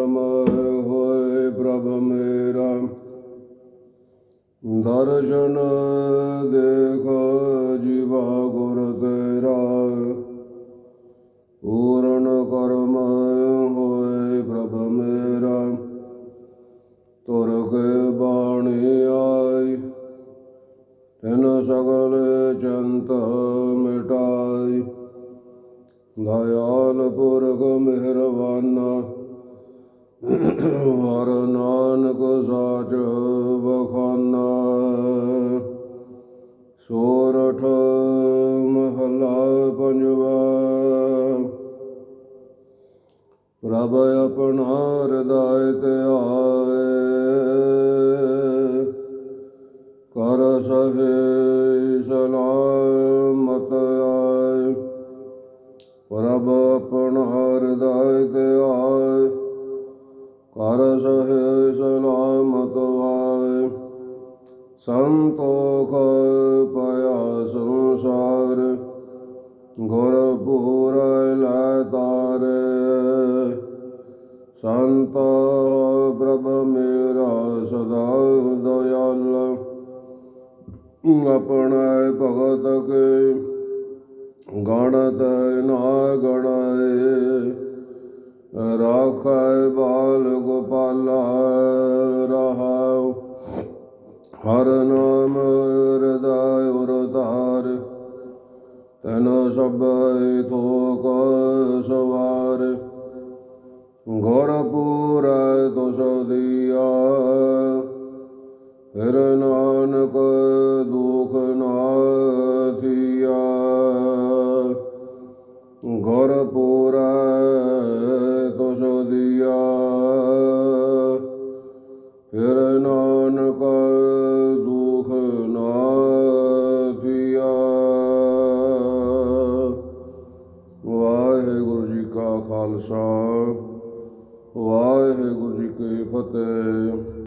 ਕਰਮ ਹੋਏ ਪ੍ਰਭ ਮੇਰਾ। ਦਰਸ਼ਨ ਦੇਖ ਜੀਵਾ ਗੁਰ ਤੇਰਾ। ਪੂਰਨ ਕਰਮ ਹੋਏ ਪ੍ਰਭ ਮੇਰਾ। ਤੁਰ ਕੇ ਬਾਣੀ ਆਈ, ਤੈਨ ਸਗਲ ਚੰਤ ਮਿਟਾਈ। ਦਇਆਲ ਪੁਰਖ ਮਿਹਰਬਾਨਾ। ਪ੍ਰਭ ਆਪਣਾ ਹਿਰਦੈ ਤੇ ਆਏ। ਕਰ ਸਹੇ ਸਲਾਮਤ ਆਏ। ਪ੍ਰਭ ਆਪਣਾ ਹਿਰਦੈ ਤੇ ਆਏ। ਕਰ ਸਹੇ ਸਲਾਮਤ ਆਏ। ਸੰਤੋਖ ਪਿਆ ਸੰਸਾਰ। ਗੁਰ ਪੂਰ ਲੈ ਤਾਰੇ। ਸੰਤ ਪ੍ਰਭ ਮੇਰਾ ਸਦਾ ਦਇਆਲ। ਆਪਣਾ ਭਗਤ ਕੇ ਗਣਤ ਨਾ ਗਣਾਏ। ਰਾਖੈ ਬਾਲ ਗੋਪਾਲਾ ਰਹਾਉ। ਹਰ ਨਾਮ ਹਿਰਦੈ ਉਰ ਧਾਰ। ਤਨ ਸਭੈ ਥੋਕ ਸਵਾਰ। ਪੂਰੈ ਤੁਸ ਦੀਆ। ਫਿਰ ਨਾਨਕ ਦੁਖ ਨਾ ਥੀਆ। ਘੋਰ ਪੂਰੈ ਤੁਸ ਦੀਆ। ਫਿਰ ਨਾਨਕ ਦੁਖ ਨਾ ਥੀਆ। ਵਾਹਿਗੁਰੂ ਜੀ ਕਾ ਖਾਲਸਾ। ਵਾਹਿਗੁਰੂ ਜੀ ਕੀ ਫਤਿਹ।